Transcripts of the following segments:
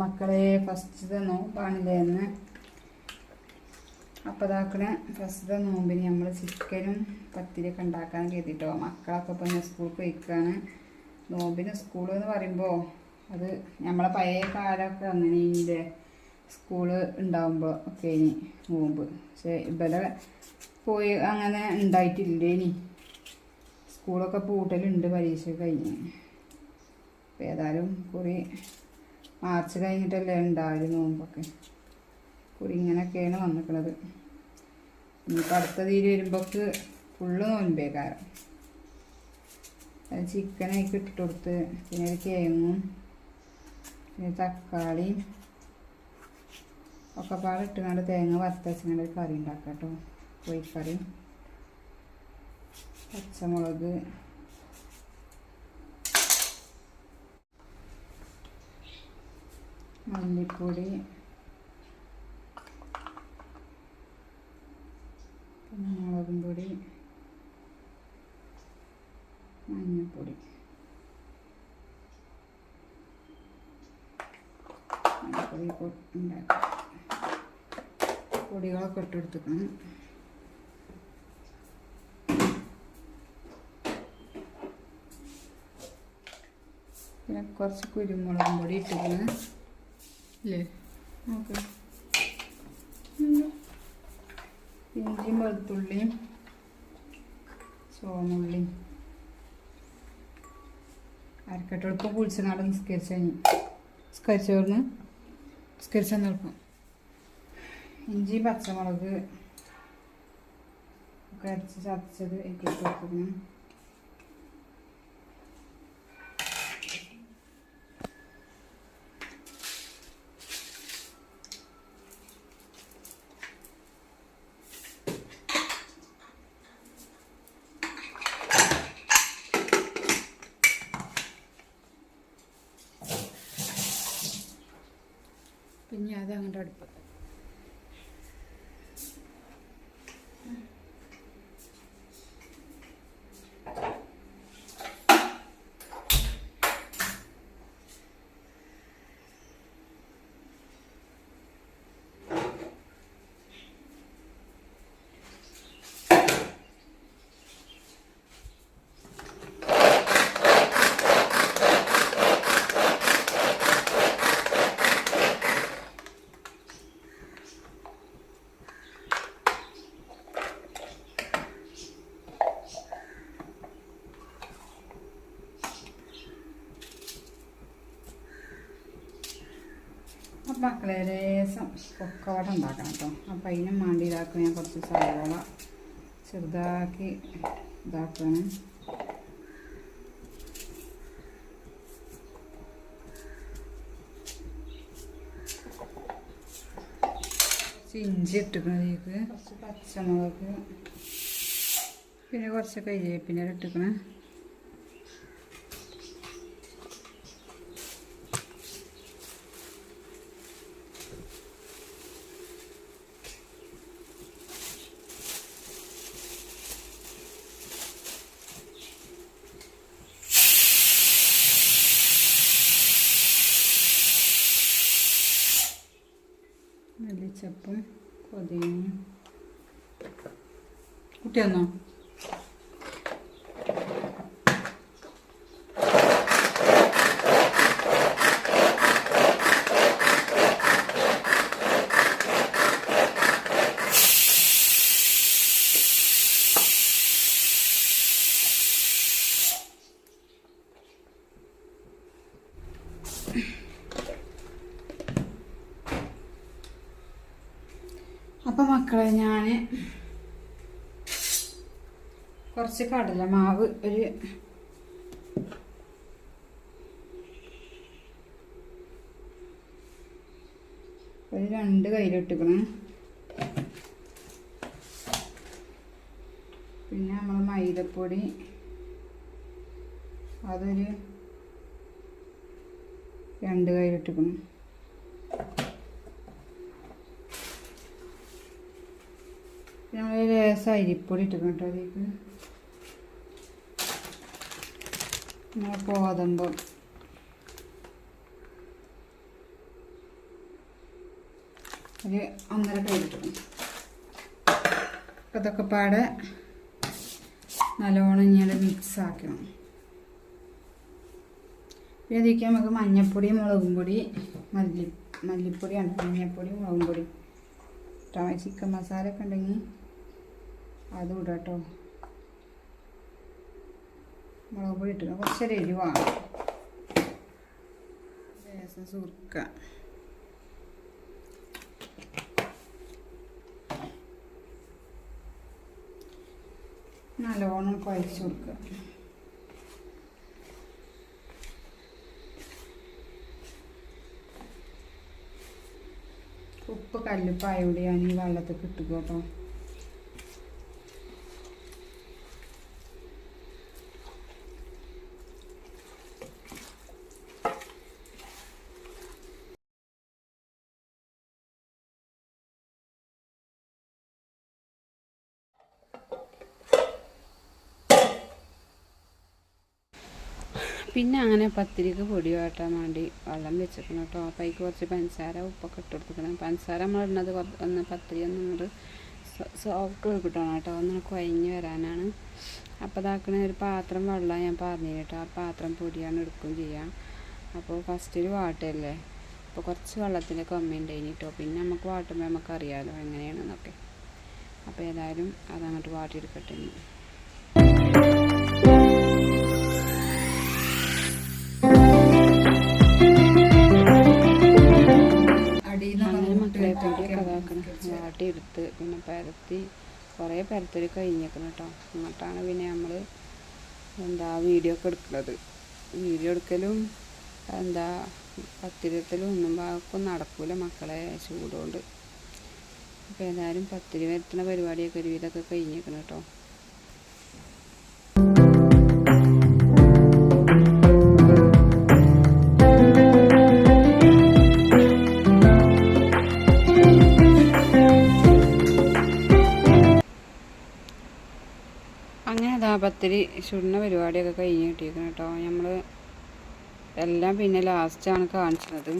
മക്കളെ ഫസ്റ്റത്തെ നോമ്പാണില്ലേ എന്ന് അപ്പോൾ ഫസ്റ്റ് ഫസ്റ്റത്തെ നോമ്പിന് നമ്മൾ ചിക്കനും പത്തിരിയൊക്കെ ഉണ്ടാക്കാൻ കരുതിട്ടോ. മക്കളൊക്കെ ഇപ്പം സ്കൂളിൽ പോയിക്കാണ്. നോമ്പിന് സ്കൂൾ എന്ന് പറയുമ്പോൾ അത് നമ്മളെ പഴയ കാലമൊക്കെ അങ്ങനെ ഇതിന്റെ സ്കൂൾ ഉണ്ടാകുമ്പോൾ ഒക്കെ ഇനി നോമ്പ്. പക്ഷേ ഇവിടെ പോയി അങ്ങനെ ഉണ്ടായിട്ടില്ലേ ഇനി സ്കൂളൊക്കെ പൂട്ടലുണ്ട് പരീക്ഷ കഴിഞ്ഞ്. അപ്പോൾ ഏതായാലും കുറി മാർച്ച് കഴിഞ്ഞിട്ടല്ലേ ഉണ്ടാവൽ നോമ്പൊക്കെ. കുറി ഇങ്ങനെയൊക്കെയാണ് വന്നിക്കണത്. ഇനിയിപ്പോൾ അടുത്ത തീര് വരുമ്പോൾക്ക് ഫുള്ള് നോൻപേക്കാരം ചിക്കനൊക്കെ ഇട്ടിട്ട് കൊടുത്ത് പിന്നെ ഒരു കിഴങ്ങും പിന്നെ തക്കാളി ഒക്കെ പാടെ ഇട്ടുകൊണ്ട് തേങ്ങ വറുത്തരച്ചുകൊണ്ട് ഒരു കറി ഉണ്ടാക്കാം കേട്ടോ കോഴിക്കറി പച്ചമുളക് മല്ലിപ്പൊടി. പിന്നെ മുളകും പൊടി. മഞ്ഞൾപ്പൊടി. മഞ്ഞൾപ്പൊടി ഉണ്ടാക്കാം. പൊടികളൊക്കെ ഇട്ടെടുത്തിക്കണം. പിന്നെ കുറച്ച് കുരുമുളകും പൊടി ഇട്ടിരിക്കണം. അല്ലേ നോക്ക് ഇഞ്ചിയും വെളുത്തുള്ളിയും സോമുള്ളിയും അരക്കട്ടെളുപ്പം പുളിച്ചനാട് നിസ്കരിച്ചു കഴിഞ്ഞു. നിസ്കരിച്ച എളുപ്പം ഇഞ്ചി പച്ചമുളക് ഒക്കെ അരച്ച് ചതച്ചത് എനിക്ക് കൊടുക്കണം പിന്നെ അത് അങ്ങോട്ട് അടുപ്പ് മക്കളെ ലേശം കൊക്കവട ഉണ്ടാക്കണം കേട്ടോ. അപ്പം അതിനും വേണ്ടി ഇതാക്കും. ഞാൻ കുറച്ച് സവാള ചെറുതാക്കി ഇതാക്കണം ഇഞ്ചി ഇഞ്ചി ഇട്ടിക്കണതിലേക്ക് കുറച്ച് പച്ചമുളക്. പിന്നെ കുറച്ച് കരിവേപ്പിന്റെ ഇട്ടിക്കണം മല്ലിച്ചപ്പും പുതിനയും കുട്ടി വന്നോ അപ്പം മക്കളെ ഞാൻ കുറച്ച് കടലമാവ് ഒരു ഒരു രണ്ട് കയ്യിലിട്ടിക്കണം പിന്നെ നമ്മൾ മൈദപ്പൊടി അതൊരു രണ്ട് കയ്യിലിട്ടിക്കണം ലേശം അരിപ്പൊടി ഇട്ടിക്കണം കേട്ടോ അതിലേക്ക്. നമ്മളെ ഗോതമ്പ്. ഒരു ഒന്നര പേരിട്ടു അപ്പം ഇതൊക്കെ പാടെ നല്ലോണം ഇങ്ങനെ മിക്സ് ആക്കണം. പിന്നെ ഇതിലേക്ക് നമുക്ക് മഞ്ഞൾപ്പൊടി മുളകും പൊടി മല്ലി മല്ലിപ്പൊടിയാണ്. മഞ്ഞൾപ്പൊടി മുളകും പൊടി. ചിക്കൻ മസാല ഒക്കെ ഉണ്ടെങ്കിൽ അതും ഇടാം കേട്ടോ. മുളക് പൊടി ഇട്ട് കുറച്ചൊരു എരിവാണ് ലേശം സുർക്ക. നല്ലോണം കുഴച്ച് കൊടുക്കുക. ഉപ്പ് കല്ലുപ്പായോടെ ഞാൻ ഈ വെള്ളത്തിൽ കിട്ടുക കേട്ടോ. പിന്നെ അങ്ങനെ പത്തിരിക്ക് പൊടി വാട്ടാൻ വേണ്ടി വെള്ളം വെച്ചിരിക്കണം കേട്ടോ. അപ്പോൾ കുറച്ച് പഞ്ചസാര ഉപ്പൊക്കെ ഇട്ട് കൊടുത്തിരിക്കണം. പഞ്ചസാര നമ്മൾ ഇടുന്നത് ഒന്ന് പത്തിരി ഒന്ന് സോഫ്റ്റ് കിട്ടണം കേട്ടോ. ഒന്ന് കുഴഞ്ഞ് വരാനാണ്. അപ്പോൾ ഇതാക്കണ ഒരു പാത്രം വെള്ളം ഞാൻ പറഞ്ഞു കേട്ടോ. ആ പാത്രം പൊടിയാണ് എടുക്കുകയും ചെയ്യാം. അപ്പോൾ ഫസ്റ്റ് ഫസ്റ്റിൽ വാട്ടല്ലേ അപ്പോൾ കുറച്ച് വെള്ളത്തിന്റെ കമ്മി ഉണ്ടായിന് കേട്ടോ. പിന്നെ നമുക്ക് വാട്ടുമ്പോൾ നമുക്കറിയാമല്ലോ എങ്ങനെയാണെന്നൊക്കെ. അപ്പോൾ ഏതായാലും അതങ്ങോട്ട് വാട്ടിയെടുക്കട്ടെ. ഇതാക്കണം വാട്ടിയെടുത്ത് പിന്നെ പരത്തി കുറേ പരത്തൽ കഴിഞ്ഞേക്കണം കേട്ടോ. എന്നിട്ടാണ് പിന്നെ നമ്മൾ എന്താ വീഡിയോ ഒക്കെ എടുക്കുന്നത് വീഡിയോ എടുക്കലും എന്താ പത്തിരത്തിലും ഒന്നും ഭാഗമൊക്കെ നടക്കൂല മക്കളെ ചൂടുകൊണ്ട് അപ്പോൾ ഏതായാലും പത്തിരി വരുത്തുന്ന പരിപാടിയൊക്കെ ഒരു വിധമൊക്കെ കഴിഞ്ഞേക്കണം കേട്ടോ. അതാ പത്തിരി ചുടുന്ന പരിപാടിയൊക്കെ കഴിഞ്ഞ് കിട്ടിയിരിക്കണം കേട്ടോ. നമ്മൾ എല്ലാം പിന്നെ ലാസ്റ്റാണ് കാണിച്ചത്.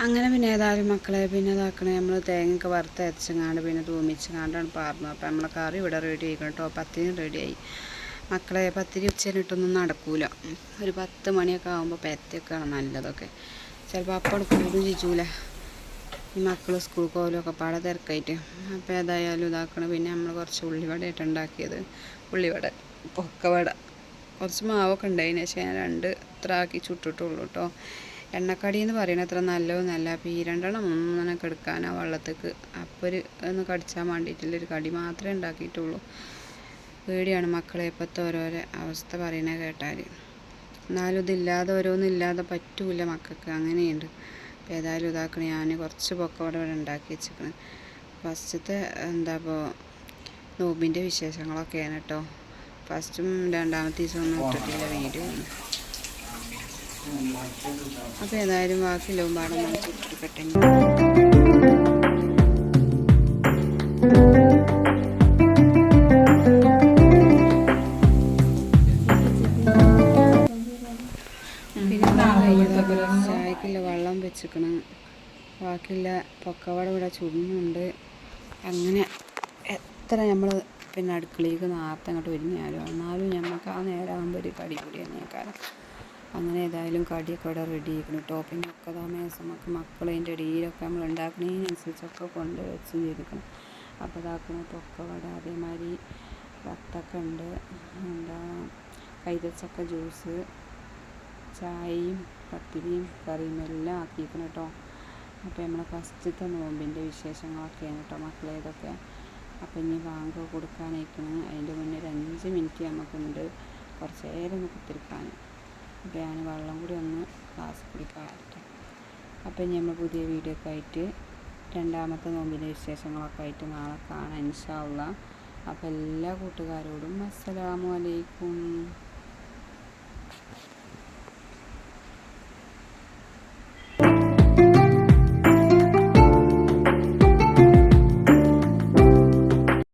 അങ്ങനെ പിന്നെ ഏതായാലും മക്കളെ പിന്നെ ഇതാക്കണേ. നമ്മൾ തേങ്ങയൊക്കെ വറുത്ത് അരച്ചങ്ങാണ്ട് പിന്നെ തൂമിച്ചങ്ങാണ്ടാണ് പാർന്നു. അപ്പോൾ നമ്മളെ കറി ഇവിടെ റെഡി ആയിക്കണം കേട്ടോ. പത്തിന് റെഡിയായി മക്കളെ പത്തിരി ഉച്ചനിട്ടൊന്നും നടക്കൂല. ഒരു പത്ത് മണിയൊക്കെ ആകുമ്പോൾ പെരത്തിയൊക്കെയാണ് നല്ലതൊക്കെ. ചിലപ്പോൾ അപ്പം കൂടും ചിരിച്ചൂല ഈ മക്കൾ സ്കൂൾ പോകലൊക്കെ പാടെ തിരക്കായിട്ട്. അപ്പോൾ ഏതായാലും ഇതാക്കണം. പിന്നെ നമ്മൾ കുറച്ച് ഉള്ളിവടയായിട്ട് ഉണ്ടാക്കിയത് ഉള്ളിവട പൊക്കവട. കുറച്ച് മാവൊക്കെ ഉണ്ടായതിന് പക്ഷേ ഞാൻ രണ്ട് ഇത്ര ആക്കി ചുട്ടിട്ടുള്ളൂ കേട്ടോ എണ്ണക്കടി എന്ന് പറയുന്നത് അത്ര നല്ലതൊന്നല്ല. അപ്പോൾ ഈ രണ്ടെണ്ണം മൂന്നെണ്ണമൊക്കെ എടുക്കാൻ ആ വെള്ളത്തേക്ക്. അപ്പോൾ ഒരു ഒന്ന് കടിച്ചാൻ വേണ്ടിയിട്ടുള്ളൊരു കടി മാത്രമേ ഉണ്ടാക്കിയിട്ടുള്ളൂ പേടിയാണ് മക്കളെ ഇപ്പോഴത്തെ ഓരോരോ അവസ്ഥ പറയണ കേട്ടാൽ എന്നാലും ഇതില്ലാതെ ഓരോന്നില്ലാതെ പറ്റൂല മക്കൾക്ക്. അങ്ങനെയുണ്ട്. അപ്പോൾ ഏതായാലും ഇതാക്കണം. ഞാൻ കുറച്ച് പൊക്കവട ഇവിടെ ഉണ്ടാക്കി വെച്ചിരിക്കണം. ഫസ്റ്റത്തെ എന്താ ഇപ്പോൾ നോമ്പിന്റെ വിശേഷങ്ങളൊക്കെയാണ് കേട്ടോ. ഫസ്റ്റും രണ്ടാമത്തെ ദിവസം ഒന്നും ഇട്ടിട്ടില്ല. വീഡിയോ അപ്പോൾ ഏതായാലും ബാക്കി പാടം നമുക്ക് ഇട്ടിരിക്കട്ടെ ബാക്കിയുള്ള പൊക്കവട ഇവിടെ ചുടുന്നുണ്ട് അങ്ങനെ എത്ര നമ്മൾ പിന്നെ അടുക്കളയിലേക്ക് നേരത്തെ അങ്ങോട്ട് ഒരുങ്ങിയാലും എന്നാലും നമുക്ക് ആ നേരമാകുമ്പോൾ ഒരു കടി കൂടി തന്നെയാക്കാറ് അങ്ങനെ ഏതായാലും കടിയൊക്കെ ഇവിടെ റെഡി ആക്കണം ടോപ്പിംഗ് ഒക്കെ താമസം മേസം. നമുക്ക് മക്കൾ അതിന്റെ ഇടയിലൊക്കെ നമ്മൾ ഉണ്ടാക്കുന്നതിനനുസരിച്ചൊക്കെ കൊണ്ട് വെച്ച് ചെയ്തിരിക്കണം. അപ്പോൾ ഇതാക്കുന്ന പൊക്കവട അതേമാതിരി വത്തക്ക ഉണ്ട്. എന്താ കൈതച്ചക്ക ജ്യൂസ് ചായയും പത്തിരിയും കറിയും എല്ലാം ആക്കിയിരിക്കണം കേട്ടോ. അപ്പോൾ നമ്മൾ ഫസ്റ്റത്തെ നോമ്പിന്റെ വിശേഷങ്ങളൊക്കെയാണ് കേട്ടോ മക്കളെ ഇതൊക്കെ അപ്പോൾ ഇനി വാങ്ങ കൊടുക്കാനായിരിക്കണം അതിന്റെ മുന്നേ ഒരു അഞ്ച് മിനിറ്റ് നമുക്കുണ്ട് കുറച്ച് നേരം ഒന്ന് കുത്തിരിക്കാൻ അപ്പോൾ ഞാൻ വെള്ളം കൂടി ഒന്ന് ഗ്ലാസ് കുടിക്കാറുണ്ട് അപ്പോൾ ഇനി നമ്മൾ പുതിയ വീഡിയോ ഒക്കെ ആയിട്ട് രണ്ടാമത്തെ നോമ്പിന്റെ വിശേഷങ്ങളൊക്കെ ആയിട്ട് നാളെ കാണാം ഇൻഷാ അള്ളാ. അപ്പോൾ എല്ലാ കൂട്ടുകാരോടും അസ്സലാമു അലൈക്കും.